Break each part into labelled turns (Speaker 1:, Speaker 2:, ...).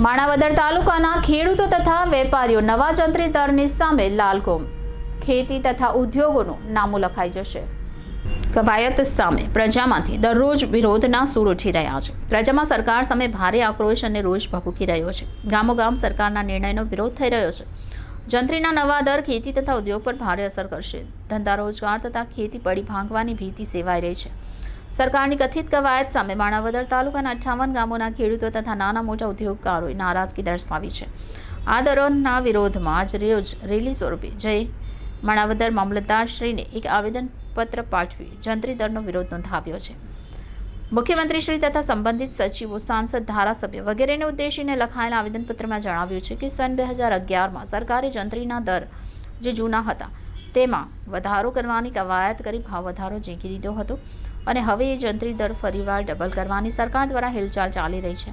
Speaker 1: માણાવદર તાલુકાના ખેડૂતો તથા વેપારીઓ નવા જંત્રી દરની સામે લાલઘુમ. ખેતી તથા ઉદ્યોગોનું નામું લખાઈ જશે. કવાયત સામે પ્રજામાંથી દરરોજ વિરોધના સૂર ઉઠી રહ્યા છે. પ્રજામાં સરકાર સામે ભારે આક્રોશ અને રોષ ભભૂકી રહ્યો છે. ગામોગામ સરકારના નિર્ણયનો વિરોધ થઈ રહ્યો છે. જંત્રીના નવા દર ખેતી તથા ઉદ્યોગ પર ભારે અસર કરશે. ધંધા રોજગાર તથા ખેતી પડી ભાંગવાની ભીતિ સેવાઈ રહી છે. સરકારની કથિત કવાયત સામે માણાવદર તાલુકાના અઠ્ઠાવન ગામોના ખેડૂતો તથા નાના મોટા ઉદ્યોગકારોએ નારાજગી દર્શાવી છે. આ દરોના વિરોધમાં આજ રોજ રેલી સ્વરૂપે જય માણાવદર મામલતદારશ્રીને એક આવેદનપત્ર પાઠવી જંત્રી દરનો વિરોધ નોંધાવ્યો છે. મુખ્યમંત્રીશ્રી તથા સંબંધિત સચિવો, સાંસદ, ધારાસભ્ય વગેરેને ઉદ્દેશીને લખાયેલા આવેદનપત્રમાં જણાવ્યું છે કે સન બે હજાર અગિયારમાં સરકારે જંત્રીના દર જે જૂના હતા તેમાં વધારો કરવાની કવાયત કરી ભાવ વધારો ઝીંકી દીધો હતો અને હવે એ જંત્રી દર ફરીવાર ડબલ કરવાની સરકાર દ્વારા હિલચાલ ચાલી રહી છે.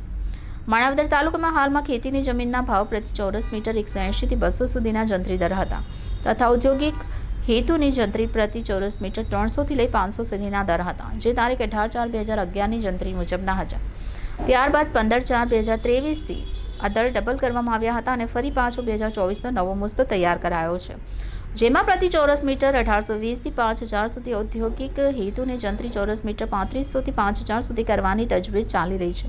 Speaker 1: માણાવદર તાલુકામાં હાલમાં ખેતીની જમીનના ભાવ પ્રતિ ચોરસ મીટર એકસો એંશીથી બસો સુધીના જંત્રી દર હતા તથા ઔદ્યોગિક હેતુની જંત્રી પ્રતિ ચોરસ મીટર ત્રણસોથી લઈ પાંચસો સુધીના દર હતા, જે તારીખ અઢાર ચાર બે હજાર અગિયારની જંત્રી મુજબના હતા. ત્યારબાદ પંદર ચાર બે હજાર ત્રેવીસથી આ દર ડબલ કરવામાં આવ્યા હતા અને ફરી પાછો બે હજાર ચોવીસનો નવો મુસ્તો તૈયાર કરાયો છે. જેમાં પ્રતિ ચોરસ મીટર અઢારસો વીસથી પાંચ હજાર સુધી ઔદ્યોગિક હેતુને જંત્રી ચોરસ મીટર પાંત્રીસોથી પાંચ હજાર સુધી કરવાની તજવીજ ચાલી રહી છે.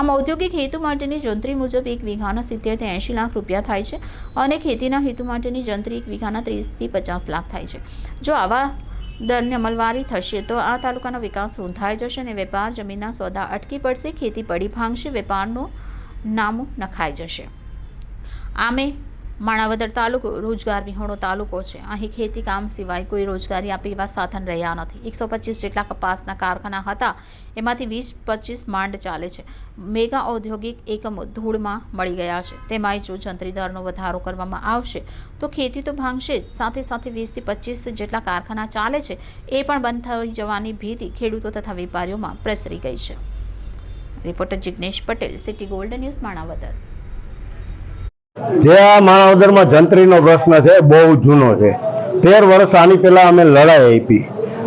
Speaker 1: આમ ઔદ્યોગિક હેતુ માટેની જંત્રી મુજબ એક વીઘાના સિત્તેરથી એંશી લાખ રૂપિયા થાય છે અને ખેતીના હેતુ માટેની જંત્રી એક વીઘાના ત્રીસથી પચાસ લાખ થાય છે. જો આવા દરની અમલવારી થશે તો આ તાલુકાનો વિકાસ રૂંધાઈ જશે અને વેપાર જમીનના સોદા અટકી પડશે, ખેતી પડી ભાંગશે, વેપારનું નામું નખાઈ જશે. આમે માણાવદર તાલુકો રોજગાર વિહોણો તાલુકો છે. અહીં ખેતી કામ સિવાય કોઈ રોજગારી આપે એવા સાધન રહ્યા નથી. એકસો પચીસ જેટલા કપાસના કારખાના હતા. એમાંથી વીસ પચીસ માંડ ચાલે છે. મેગા ઔદ્યોગિક એકમો ધૂળમાં મળી ગયા છે. તેમાંય જો જંત્રી દરનો વધારો કરવામાં આવશે, તો ખેતી તો ભાંગશે જ. સાથે સાથે વીસથી પચીસ જેટલા કારખાના ચાલે છે. એ પણ બંધ થઈ જવાની ભીતિ ખેડૂતો તથા વેપારીઓમાં પ્રસરી ગઈ છે. Reporter Jignesh Patel, city gold news, Manavadar.
Speaker 2: જે આ માણાવદરમાં જંત્રીનો પ્રશ્ન છે બહુ જૂનો છે. તેર વર્ષ આની પહેલાં અમે લડાઈ આપી.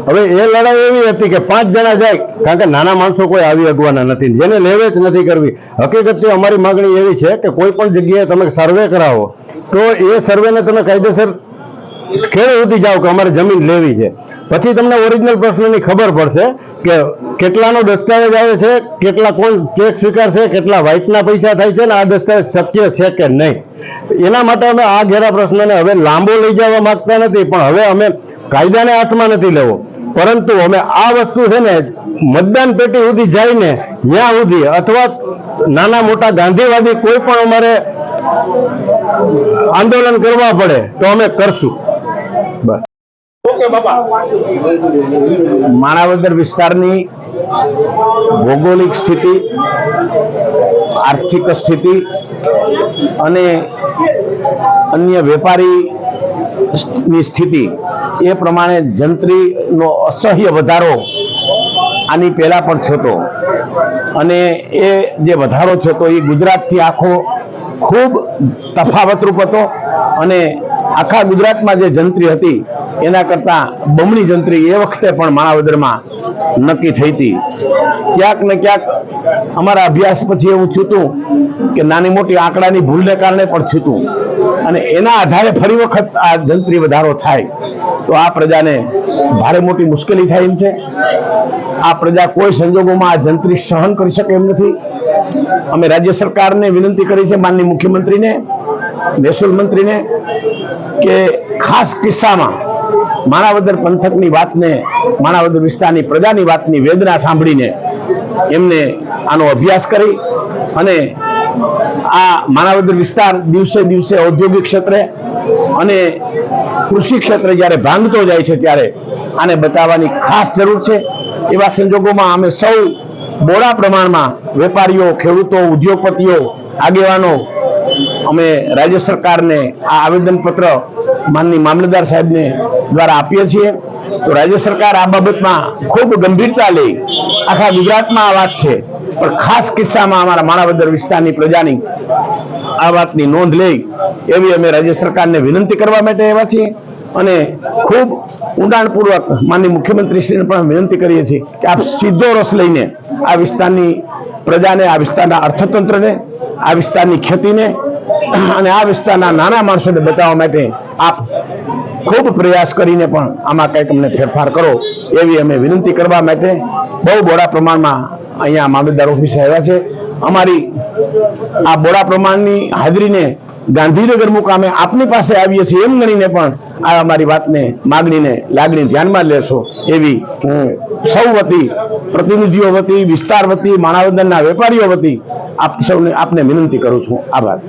Speaker 2: હવે એ લડાઈ એવી હતી કે પાંચ જણા જાય, કારણ કે નાના માણસો કોઈ આવી અગવાના નથી. જેને લેવે જ નથી કરવી. હકીકતથી અમારી માગણી એવી છે કે કોઈ પણ જગ્યાએ તમે સર્વે કરાવો. તો એ સર્વેને તમે કાયદેસર ખેડે સુધી જાઓ કે અમારે જમીન લેવી છે. પછી તમને ઓરિજિનલ પ્રશ્નની ખબર પડશે કે કેટલાનો દસ્તાવેજ આવે છે, કેટલા કોણ ચેક સ્વીકારશે, કેટલા વ્હાઇટના પૈસા થાય છે ને આ દસ્તાવેજ શક્ય છે કે નહીં. એના માટે અમે આ ઘેરા પ્રશ્નને હવે લાંબો લઈ જવા માંગતા નથી, પણ હવે અમે કાયદાને હાથમાં નથી લેવો. પરંતુ અમે આ વસ્તુ છે ને મતદાન પેટી સુધી જઈને ત્યાં સુધી અથવા નાના મોટા ગાંધીવાદી કોઈ પણ અમારે આંદોલન કરવા પડે તો અમે કરશું. માણાવદર વિસ્તારની ભૌગોલિક સ્થિતિ, આર્થિક સ્થિતિ અને અન્ય વેપારી ની સ્થિતિ એ પ્રમાણે જંત્રીનો અસહ્ય વધારો આની પહેલા પણ થતો અને એ જે વધારો થતો એ ગુજરાતથી આખો ખૂબ તફાવતરૂપ હતો અને આખા ગુજરાતમાં જે જંત્રી હતી, એના કરતા બમણી જંત્રી એ વખતે પણ માણાવદરમાં નક્કી થઈ હતી. ક્યાંક ને ક્યાંક અમારા અભ્યાસ પછી એવું થયું હતું કે નાની મોટી આંકડાની ભૂલને કારણે પણ થયું હતું. અને એના આધારે ફરી વખત આ જંત્રી વધારો થાય. તો આ પ્રજાને ભારે મોટી મુશ્કેલી થાય એમ છે. આ પ્રજા કોઈ સંજોગોમાં આ જંત્રી સહન કરી શકે એમ નથી. અમે રાજ્ય સરકારને વિનંતી કરી છે, માનનીય મુખ્યમંત્રીને મહેસૂલ મંત્રીને કે ખાસ કિસ્સામાં માણાવદર પંથકની વાતને, માણાવદર વિસ્તારની પ્રજાની વાતની વેદના સાંભળીને એમને આનો અભ્યાસ કરી અને આ માણાવદર વિસ્તાર દિવસે દિવસે ઔદ્યોગિક ક્ષેત્રે અને કૃષિ ક્ષેત્રે જ્યારે ભાંગતો જાય છે ત્યારે આને બચાવવાની ખાસ જરૂર છે. એવા સંજોગોમાં અમે સૌ બોડા પ્રમાણમાં વેપારીઓ, ખેડૂતો, ઉદ્યોગપતિઓ, આગેવાનો અમે રાજ્ય સરકારને આ આવેદનપત્ર માનની મામલતદાર સાહેબને દ્વારા આપીએ છીએ. તો રાજ્ય સરકાર આ બાબતમાં ખૂબ ગંભીરતા લે. આખા ગુજરાતમાં આ વાત છે. પણ ખાસ કિસ્સામાં અમારા માણાવદર વિસ્તારની પ્રજાની આ વાતની નોંધ લઈ એવી અમે રાજ્ય સરકારને વિનંતી કરવા માટે એવા છીએ. અને ખૂબ ઊંડાણપૂર્વક માનની મુખ્યમંત્રીશ્રીને પણ વિનંતી કરીએ છીએ કે આપ સીધો રસ લઈને આ વિસ્તારની પ્રજાને, આ વિસ્તારના અર્થતંત્રને આ વિસ્તારની ખેતીને અને આ વિસ્તારના નાના માણસોને બચાવવા માટે આપ ખૂબ પ્રયાસ કરીને પણ આમાં કંઈક અમને ફેરફાર કરો એવી અમે વિનંતી કરવા માટે બહુ બોડા પ્રમાણમાં અહીંયા મામલતદાર ઓફિસે આવ્યા છે. અમારી આ બોડા પ્રમાણની હાજરીને ગાંધીનગર મુકામે આપની પાસે આવીએ છીએ એમ ગણીને પણ આ અમારી વાતને માગણીને લાગણી ધ્યાનમાં લેશો એવી હું સૌ વતી, પ્રતિનિધિઓ વતી, વિસ્તાર વતી, માણાવદનના વેપારીઓ વતી આપ સૌને આપને વિનંતી કરું છું. આભાર.